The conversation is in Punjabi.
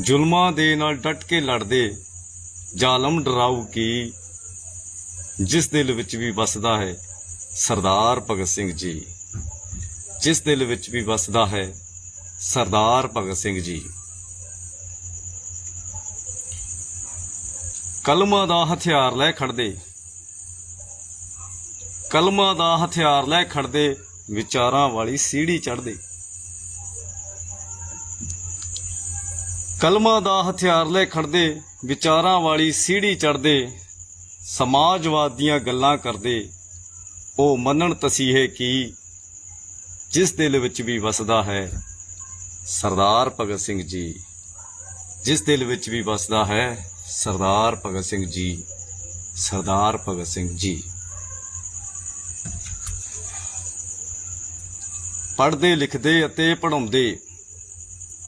ਜ਼ੁਲਮਾਂ ਦੇ ਨਾਲ ਡਟ ਕੇ ਲੜਦੇ ਜ਼ਾਲਮ ਡਰਾਊ ਕੀ? ਜਿਸ ਦਿਲ ਵਿੱਚ ਵੀ ਵਸਦਾ ਹੈ ਸਰਦਾਰ ਭਗਤ ਸਿੰਘ ਜੀ। ਜਿਸ ਦਿਲ ਵਿੱਚ ਵੀ ਵਸਦਾ ਹੈ ਸਰਦਾਰ ਭਗਤ ਸਿੰਘ ਜੀ। ਕਲਮਾਂ ਦਾ ਹਥਿਆਰ ਲੈ ਖੜਦੇ। ਕਲਮਾਂ ਦਾ ਹਥਿਆਰ ਲੈ ਖੜਦੇ ਵਿਚਾਰਾਂ ਵਾਲੀ ਸੀੜੀ ਚੜਦੇ। ਕਲਮਾਂ ਦਾ ਹਥਿਆਰ ਲੈ ਖੜਦੇ, ਵਿਚਾਰਾਂ ਵਾਲੀ ਸੀੜੀ ਚੜਦੇ ਸਮਾਜਵਾਦ ਦੀਆਂ ਗੱਲਾਂ ਕਰਦੇ, ਉਹ ਮੰਨਣ ਤਸੀਹੇ ਕੀ, ਜਿਸ ਦਿਲ ਵਿੱਚ ਵੀ ਵਸਦਾ ਹੈ, ਸਰਦਾਰ ਭਗਤ ਸਿੰਘ ਜੀ। ਜਿਸ ਦਿਲ ਵਿੱਚ ਵੀ ਵਸਦਾ ਹੈ, ਸਰਦਾਰ ਭਗਤ ਸਿੰਘ ਜੀ, ਸਰਦਾਰ ਭਗਤ ਸਿੰਘ ਜੀ। ਪੜ੍ਹਦੇ, ਲਿਖਦੇ ਅਤੇ ਪੜ੍ਹਾਉਂਦੇ